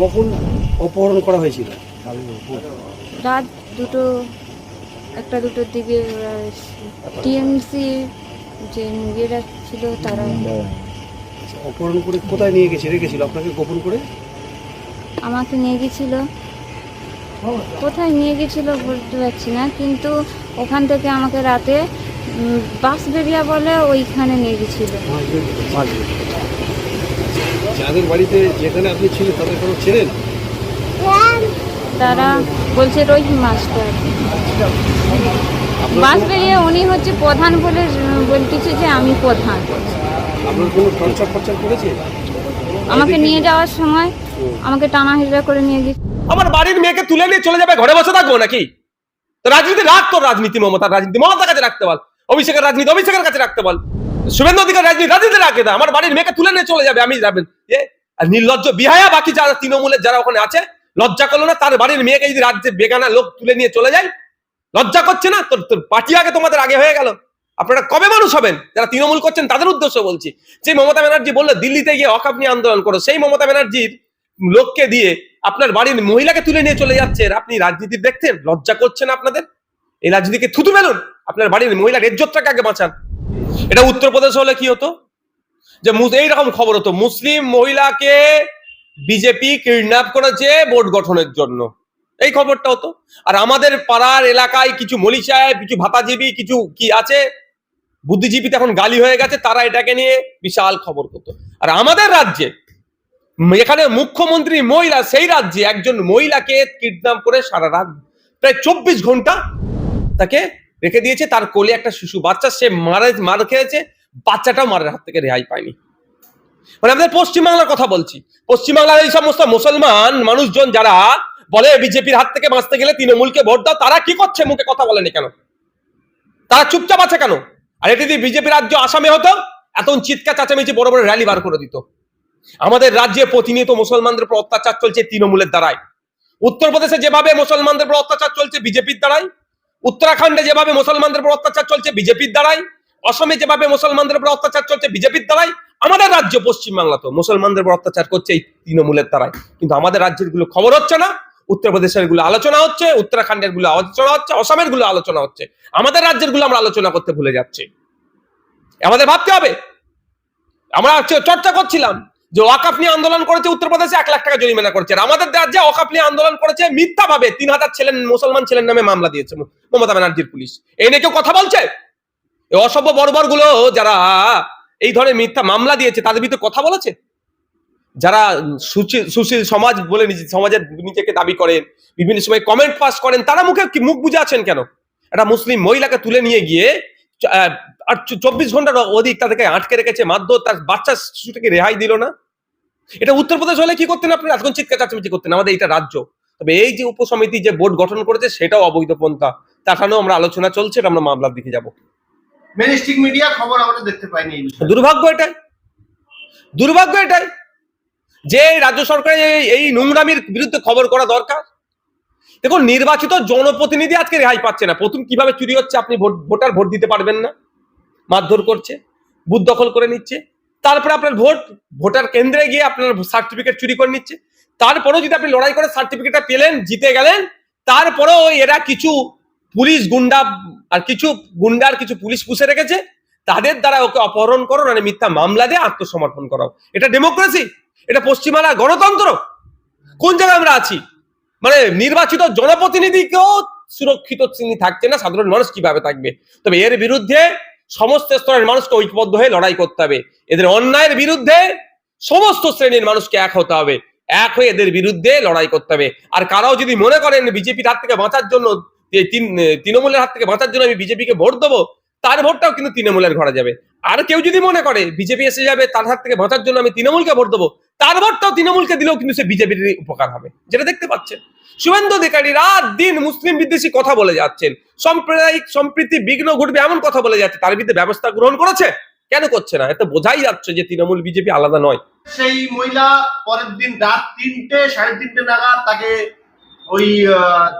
কখন অপহরণ করা হয়েছিল? রাত দুটো একটা দুটোর দিকে টিএমসি যে মুগেরা ছিল তারা অপহরণ করে কোথায় নিয়ে গেছে? রেখেছিল আপনাকে গোপন করে? আমাকে নিয়ে গেছিল। কোথায় নিয়ে গেছিল বলতে পারছি না কিন্তু ওখান থেকে আমাকে রাতে বাস বেরিয়া বলে ওইখানে নিয়ে গেছিল। যাদের বাড়িতে যেখানে আপনি ছিলেন তাদের কোনো ছিলেন? তারা বলছে রহিম মাস্টার। বাস বেরিয়ে উনি হচ্ছে প্রধান বলে বলতেছে যে আমি প্রধান। আপনার কোনো টর্চার ফর্চার করেছে? আমাকে নিয়ে যাওয়ার সময় আমাকে টানা হিজড়া করে নিয়ে গেছে আমার বাড়ির মেয়েকে তুলে নিয়ে চলে যাবে ঘরে বসে থাকব নাকি? তো রাজনীতি রাখ তোর রাজনীতি মমতার রাজনীতি মমতার কাছে রাখতে বল। অভিষেকের রাজনীতি অভিষেকের কাছে রাখতে বল। শুভেন্দু অধিকার রাজনীতি রাজনীতি রাখে না আমার বাড়ির মেয়েকে তুলে নিয়ে চলে যাবে, আমি যাবেন এ? নির্লজ্জ বিহায়া বাকি যারা তৃণমূলের যারা ওখানে আছে, লজ্জা করল না? তার বাড়ির মেয়েকে যদি রাজ্যে বেগানা লোক তুলে নিয়ে চলে যায়, লজ্জা করছে না? তোর তোর পার্টি আগে তোমাদের আগে হয়ে গেল। আপনারা কবে মানুষ হবেন? যারা তৃণমূল করছেন, তাদের উদ্দেশ্য বলছি। যে মমতা ব্যানার্জি বলল, দিল্লিতে গিয়ে অকাপ নিয়ে আন্দোলন করো। সেই মমতা ব্যানার্জির লোককে দিয়ে আপনার বাড়ির মহিলাকে তুলে নিয়ে চলে যাচ্ছেন আপনি রাজনীতি দেখতেন লজ্জা করছেন আপনাদের? এই রাজনীতিকে থুতু মেলুন আপনার বাড়ির মহিলার ইজ্জতটাকে আগে বাঁচান। এটা উত্তরপ্রদেশ হলে কি হতো? যে এইরকম খবর হতো, মুসলিম মহিলাকে বিজেপি কিডন্যাপ করেছে ভোট গঠনের জন্য। এই খবরটা হতো। আর আমাদের পাড়ার এলাকায় কিছু মলি সাহেব কিছু ভাতাজীবী, কিছু কি আছে, বুদ্ধিজীবীতে এখন গালি হয়ে গেছে, তারা এটাকে নিয়ে বিশাল খবর করতো। আর আমাদের রাজ্যে, এখানে মুখ্যমন্ত্রী মহিলা, সেই রাজ্যে একজন মহিলাকে কিডন্যাপ করে সারা রাত, প্রায় চব্বিশ ঘণ্টা তাকে রেখে দিয়েছে, তার কোলে একটা শিশু, বাচ্চা সে মারা, মার খেয়েছে, বাচ্চাটাও মারের হাত থেকে রেহাই পায়নি। মানে আমাদের পশ্চিমবাংলার কথা বলছি। পশ্চিমবাংলার এই সমস্ত মুসলমান মানুষজন যারা বলে বিজেপির হাত থেকে বাঁচতে গেলে তৃণমূলকে ভোট দাও, তারা কি করছে মুখে কথা বলেনি কেন? তারা চুপচাপ আছে কেন? আর এটি যদি বিজেপি রাজ্য আসামে হতো এত চিৎকার চাচামেচি বড় বড় র্যালি বার করে দিত। আমাদের রাজ্যে প্রতিনিয়ত মুসলমানদের উপর অত্যাচার চলছে তৃণমূলের দ্বারাই। উত্তরপ্রদেশে যেভাবে মুসলমানদের উপর অত্যাচার চলছে, বিজেপির দ্বারাই। উত্তরাখণ্ডে যেভাবে মুসলমানদের উপর অত্যাচার চলছে, বিজেপির দ্বারাই, অসমে যেভাবে মুসলমানদের উপর অত্যাচার চলছে, বিজেপির দ্বারাই, আমাদের রাজ্য পশ্চিমবাংলা তো মুসলমানদের উপর অত্যাচার করছে এই তৃণমূলের দ্বারাই। কিন্তু আমাদের রাজ্যেরগুলো খবর হচ্ছে না, উত্তরপ্রদেশেরগুলো আলোচনা হচ্ছে, উত্তরাখণ্ডেরগুলো আলোচনা হচ্ছে, অসমেরগুলো আলোচনা হচ্ছে। আমাদের রাজ্যেরগুলো আমরা আলোচনা করতে ভুলে যাচ্ছি। আমাদের ভাবতে হবে। আমরা চর্চা করছিলাম। যে ওয়াকাফ নিয়ে আন্দোলন করেছে উত্তরপ্রদেশে এক লাখ টাকা জরিমানা করেছে। আমাদের রাজ্যে ওয়াকাফ নিয়ে আন্দোলন করেছে মিথ্যা ভাবে তিন হাজার ছেলেন মুসলমান ছেলের নামে মামলা দিয়েছে মমতা ব্যানার্জির পুলিশ। এই নিয়ে কেউ কথা বলছে? অসভ্য বর্বরগুলো যারা এই ধরনের মিথ্যা মামলা দিয়েছে, তাদের ভিতরে কথা বলেছে? যারা সুশীল সমাজ বলে সমাজের নিজেকে দাবি করেন, বিভিন্ন সময় কমেন্ট পাস করেন, তারা মুখে মুখ বুঝে আছেন কেন? একটা মুসলিম মহিলাকে তুলে নিয়ে গিয়ে আর চব্বিশ ঘণ্টার অধিক তাদেরকে আটকে রেখেছে। মারধর তার বাচ্চা শিশুটাকে রেহাই দিল না। এটা উত্তরপ্রদেশ হলে কি করতেন আপনি? এতক্ষণ চিৎকার চাচামেচি করতেন। আমাদের এটা রাজ্য। তবে এই যে উপসমিতি যে বোর্ড গঠন করেছে সেটাও অবৈধ পন্থা। তাখানেও আমরা আলোচনা চলছে এটা আমরা মামলার দিকে যাব। স্ট্রিম মিডিয়া খবর আমরা দেখতে পাইনি দুর্ভাগ্য এটাই। দুর্ভাগ্য এটাই যে রাজ্য সরকারের এই- এই নোংরামির বিরুদ্ধে খবর করা দরকার। দেখুন, নির্বাচিত জনপ্রতিনিধি আজকে রেহাই পাচ্ছে না। প্রথম কীভাবে চুরি হচ্ছে আপনি ভোটার ভোট দিতে পারবেন না। মারধর করছে, বুথ দখল করে নিচ্ছে। তারপরে আপনার ভোট, ভোটার কেন্দ্রে গিয়ে আপনার সার্টিফিকেট চুরি করে নিচ্ছে। তারপরেও যদি আপনি লড়াই করে সার্টিফিকেটটা পেলেন, জিতে গেলেন, তারপরেও এরা কিছু পুলিশ গুন্ডা আর কিছু গুন্ডার কিছু পুলিশ পুষে রেখেছে। তাদের দ্বারা ওকে অপহরণ করো মানে মিথ্যা মামলা দিয়ে আত্মসমর্পণ করাও। এটা ডেমোক্রেসি এটা পশ্চিমবাংলার গণতন্ত্র? কোন জায়গায় আমরা আছি? মানে নির্বাচিত জনপ্রতিনিধিকেও সুরক্ষিত তিনি থাকছে না, সাধারণ মানুষ কীভাবে থাকবে? তবে এর বিরুদ্ধে সমস্ত স্তরের মানুষকে ঐক্যবদ্ধ হয়ে লড়াই করতে হবে। এদের অন্যায়ের বিরুদ্ধে সমস্ত শ্রেণির মানুষকে এক হতে হবে। এক হয়ে এদের বিরুদ্ধে লড়াই করতে হবে। আর কারাও যদি মনে করেন বিজেপির হাত থেকে বাঁচার জন্য তৃণমূলের হাত থেকে বাঁচার জন্য আমি বিজেপিকে ভোট দেবো, তার ভোটটাও কিন্তু তৃণমূলের ঘরে যাবে। আর কেউ যদি মনে করে বিজেপি এসে যাবে, তার হাত থেকে বাঁচার জন্য আমি তৃণমূলকে ভোট দেবো, তার ভোটটাও তৃণমূলকে দিলেও কিন্তু সে বিজেপির উপকার হবে। যেটা দেখতে পাচ্ছেন। শুভেন্দু অধিকারী রাত দিন মুসলিম বিদ্বেষী কথা বলে যাচ্ছেন। সাম্প্রদায়িক সম্প্রীতি বিঘ্ন ঘটবে এমন কথা বলে যাচ্ছে, তার বিরুদ্ধে ব্যবস্থা গ্রহণ করেছে? কেন করছে না? এতে বোঝাই যাচ্ছে যে তৃণমূল বিজেপি আলাদা নয়। সেই মহিলা পরের দিন রাত তিনটে, সাড়ে তিনটে নাগাদ তাকে ওই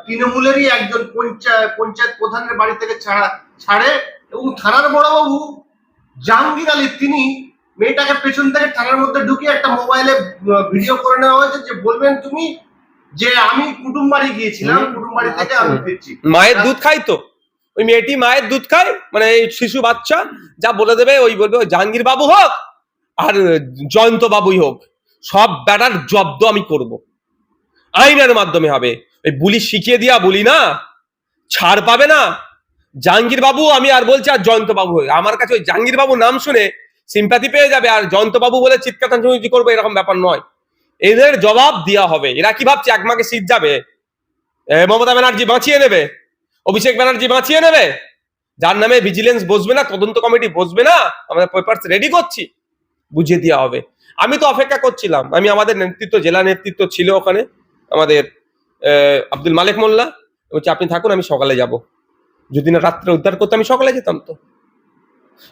তৃণমূলেরই একজন পঞ্চায়েত পঞ্চায়েত প্রধানের বাড়ি থেকে ছাড়া ছাড়ে। এবং থানার বড়বাবু জাহাঙ্গীর আলী তিনি মেয়েটাকে পেছন থেকে থানার মধ্যে ঢুকিয়ে একটা মোবাইলে ভিডিও করে নেওয়া হয়েছে যে বলবেন তুমি যে আমি কুটুম বাড়ি গিয়েছিলাম কুটুম বাড়ি থেকে আমি ফিরছি। মায়ের দুধ খাই তো? ওই মেয়েটি মায়ের দুধ খায়? মানে শিশু বাচ্চা যা বলে দেবে ওই বলবে জাহাঙ্গীর বাবু হোক আর জয়ন্ত বাবুই হোক সব ব্যাটার জব্দ আমি করব। আইনের মাধ্যমে হবে। ওই বুলি শিখিয়ে দিয়া বলি না ছাড় পাবে না। জাহাঙ্গীর বাবু আমি আর বলছি আর জয়ন্ত বাবু আমার কাছে ওই জাহাঙ্গীর বাবু নাম শুনে সিম্প্যাথি পেয়ে যাবে আর জয়ন্ত বাবু বলে চিৎকার করব, এরকম ব্যাপার নয়। এদের জবাব দেওয়া হবে। এরা কি ভাবছে? এক মাকে শীত যাবে? মমতা ব্যানার্জি বাঁচিয়ে নেবে? অভিষেক ব্যানার্জি বাঁচিয়ে নেবে? যার নামে ভিজিলেন্স বসবে না, তদন্ত কমিটি বসবে না, আমরা পেপারস রেডি করছি। বুঝিয়ে দেওয়া হবে। আমি তো অপেক্ষা করছিলাম। আমি আমাদের নেতৃত্ব, জেলা নেতৃত্ব ছিল ওখানে, আমাদের আব্দুল মালিক মোল্লা। বলছি, আপনি থাকুন, আমি সকালে যাব। যদি না রাত্রে উদ্ধার করতে আমি সকালে যেতাম তো।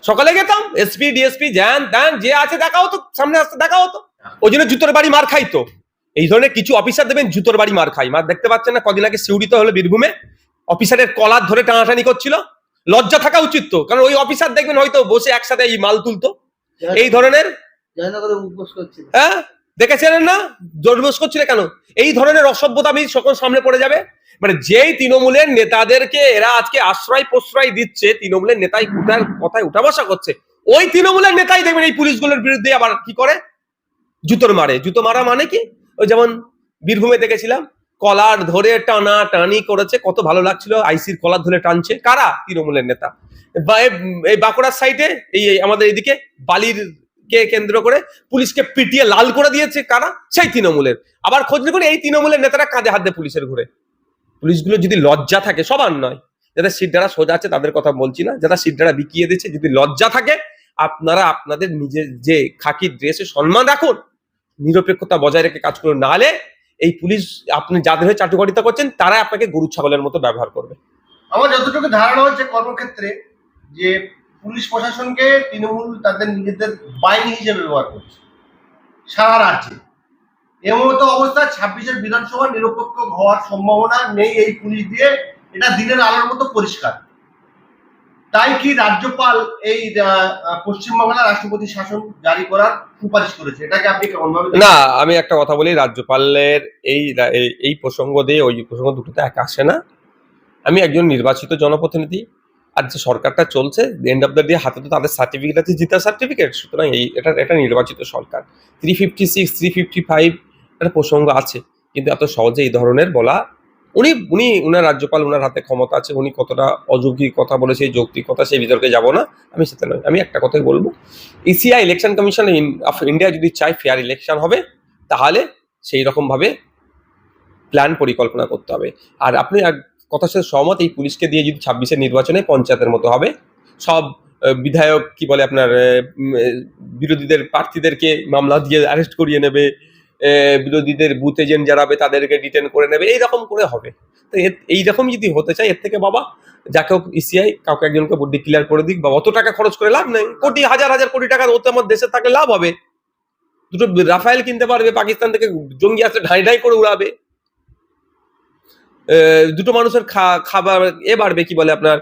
সকালে যেতাম এসপি ডিএসপি জ্যান ত্যান যে আছে দেখা হতো সামনে আসতে দেখা হতো। ওই জন্য জুতোর বাড়ি মার খাইতো এই ধরনের কিছু অফিসার দেবেন জুতোর বাড়ি মার খাই। মার দেখতে পাচ্ছেন না কদিন আগে সিউড়িতে হলো বীরভূমে। অফিসারের কলার ধরে টানাটানি করছিল। লজ্জা থাকা উচিত তো কারণ ওই অফিসার দেখবেন হয়তো বসে একসাথে এই মাল তুলতো। এই ধরনের হ্যাঁ দেখেছিলেন না? জোরবোস করছিল কেন? এই ধরনের অসভ্যতা আমি সকল সামনে পড়ে যাবে। মানে যেই তৃণমূলের নেতাদেরকে এরা আজকে আশ্রয় প্রশ্রয় দিচ্ছে, তৃণমূলের নেতাই কোথায়, কথায় উঠা বসা করছে, ওই তৃণমূলের নেতাই দেখবেন এই পুলিশগুলোর বিরুদ্ধে আবার কি করে? জুতোর মারে। জুতো মারা মানে কি? ওই যেমন বীরভূমে দেখেছিলাম, কলার ধরে টানা টানি করেছে, কত ভালো লাগছিল, আইসির কলার ধরে টানছে। কারা? তৃণমূলের নেতা। বা এই বাঁকুড়ার সাইডে এই আমাদের এদিকে বালির কে কেন্দ্র করে পুলিশকে পিটিয়ে লাল করে দিয়েছে কারা? সেই তৃণমূলের। আবার খোঁজ নিয়ে এই তৃণমূলের নেতারা কাঁধে হাত পুলিশের ঘুরে। পুলিশগুলো যদি লজ্জা থাকে, সবার নয়। যাদের সিটডারা সোজা আছে, তাদের কথা বলছি না। যারা সিটডারা বিকিয়ে দিচ্ছে, যদি লজ্জা থাকে, আপনারা আপনাদের নিজের যে খাকি ড্রেসে সম্মান রাখুন, নিরপেক্ষতা বজায় রেখে কাজ করুন। নাহলে এই পুলিশ, আপনি যাদের হয়ে চাটুকারিতা করছেন তারা আপনাকে গরু ছাগলের মতো ব্যবহার করবে। আমার যতটুকু ধারণা হচ্ছে কর্মক্ষেত্রে, যে পুলিশ প্রশাসনকে তৃণমূল তাদের নিজেদের বাহিনী হিসেবে ব্যবহার করছে, সারা রাজ্যে। এমতো অবস্থায় ছাব্বিশের বিধানসভা নিরপেক্ষ হওয়ার সম্ভাবনা নেই এই পুলিশ দিয়ে। এটা দিনের আলোর মতো পরিষ্কার। তাই কি রাজ্যপাল এই আহ, পশ্চিমবাংলার রাষ্ট্রপতি শাসন জারি করার সুপারিশ করেছে? এটাকে আপনি না আমি একটা কথা বলি রাজ্যপালের এই এই- প্রসঙ্গ দিয়ে ওই প্রসঙ্গ দুটোতে এক আসে না। আমি একজন নির্বাচিত জনপ্রতিনিধি আর যে সরকারটা চলছে এন্ড অফ দ্য ডে হাতে তো তাদের সার্টিফিকেট আছে জিতার সার্টিফিকেট সুতরাং এই এটা এটা নির্বাচিত সরকার। Three fifty six three fifty five একটা প্রসঙ্গ আছে, কিন্তু এত সহজে এই ধরনের বলা, উনি উনি, উনার রাজ্যপাল, উনার হাতে ক্ষমতা আছে, উনি কতটা অযৌক্তিক কথা বলেছে যৌক্তিক কথা, সেই বিতর্কে যাব না, আমি সেটা নয়, আমি একটা কথাই বলব। ECI election commission of India যদি চায় ফেয়ার ইলেকশন হবে, তাহলে সেই রকম ভাবে প্ল্যান পরিকল্পনা করতে হবে। আর আপনি কথার সাথে সহমত, এই পুলিশকে দিয়ে যদি ছাব্বিশের নির্বাচনে পঞ্চায়েতের মতো হবে, সব বিধায়ক কি বলে আপনার বিরোধীদের প্রার্থীদেরকে মামলা দিয়ে অ্যারেস্ট করিয়ে নেবে বিরোধীদের বুথ এজেন্ট যারা হবে তাদেরকে ডিটেন করে নেবে, এইরকম করে হবে। তো এইরকম যদি হতে চায়, এর থেকে বাবা, যাকে হোক ইসিআই কাউকে একজনকে ডিক্লেয়ার করে দিক বা অত টাকা খরচ করে লাভ নেই। কোটি, হাজার হাজার কোটি টাকা ওতে আমার দেশে থাকলে লাভ হবে। দুটো রাফায়েল কিনতে পারবে, পাকিস্তান থেকে জঙ্গি আসলে ঢাই ঢাই করে উড়াবে। দুটো মানুষের খাবার এ বাড়বে, কি বলে আপনার?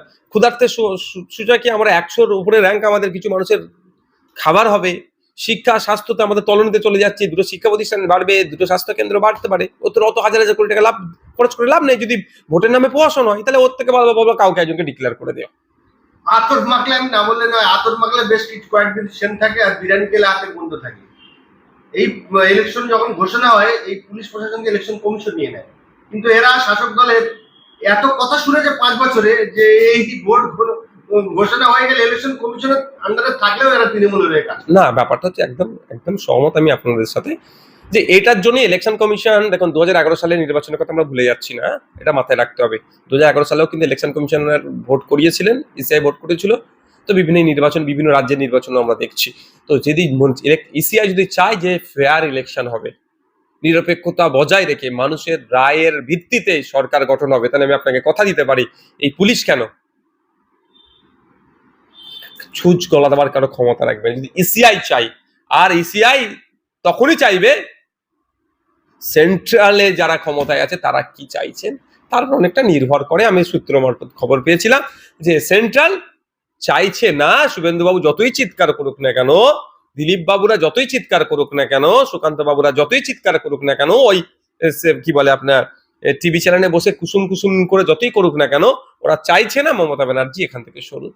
সু- সূচকে আমরা একশোর উপরে র্যাঙ্ক আমাদের কিছু মানুষের খাবার হবে? শিক্ষা স্বাস্থ্যতে আমাদের তলনিতে চলে যাচ্ছে। দুটো শিক্ষা প্রতিষ্ঠান বাড়বে, দুটো স্বাস্থ্য কেন্দ্র বাড়তে পারে। ও তো অত হাজার হাজার কোটি টাকা লাভ, খরচ করে লাভ নেই। যদি ভোটের নামে প্রশাসন হয় তাহলে ওর থেকে ভালো ভালো কাউকে একজনকে ডিক্লেয়ার করে দেওয়া আতর মাখলে আমি না বললে নয়, আতর মাখলে বেশ কিছু কয়েকদিন সেন থাকে আর বিরিয়ানি হাতে গন্ধ থাকে। এই ইলেকশন যখন ঘোষণা হয়, এই পুলিশ প্রশাসনকে ইলেকশন কমিশন নিয়ে নেয়। কিন্তু এরা শাসক দলের এত কথা শুনেছে পাঁচ বছরে যে এই ভোট ঘোষণা হয়ে গেলে ইলেকশন কমিশনের আন্ডারে থাকলেও এরা তৃণমূলের কাজ না, ব্যাপারটা হচ্ছে একদম একদম সহমত আমি আপনাদের সাথে। যে এটার জন্য ইলেকশন কমিশন দেখুন দু সালের নির্বাচনের কথা আমরা ভুলে যাচ্ছি না, এটা মাথায় রাখতে হবে। দুহাজার এগারো সালেও কিন্তু ইলেকশন কমিশনার ভোট করিয়েছিলেন ইসিআই ভোট করেছিল। তো বিভিন্ন নির্বাচন, বিভিন্ন রাজ্যের নির্বাচনও আমরা দেখছি। তো যদি ইসিআই যদি চায় যে ফেয়ার ইলেকশন হবে, নিরপেক্ষতা বজায় রেখে মানুষের রায়ের ভিত্তিতে সরকার গঠন হবে, তাহলে আমি আপনাকে কথা দিতে পারি, এই পুলিশ কেন? ছুঁচ গলা দেওয়ার কারও ক্ষমতা রাখবে। যদি ইসিআই চাই, আর ইসিআই তখনই চাইবে সেন্ট্রালে যারা ক্ষমতায় আছে, তারা কি চাইছেন? তার অনেকটা নির্ভর করে। আমি সূত্র মারফত খবর পেয়েছিলাম যে সেন্ট্রাল চাইছে না, শুভেন্দুবাবু যতই চিৎকার করুক না কেন দিলীপ বাবুরা যতই চিৎকার করুক না কেন সুকান্ত বাবুরা যতই চিৎকার করুক না কেন, ওই কি বলে আপনার টিভি চ্যানেলে বসে কুসুম কুসুম করে যতই করুক না কেন, ওরা চাইছে না মমতা ব্যানার্জি এখান থেকে সরুক।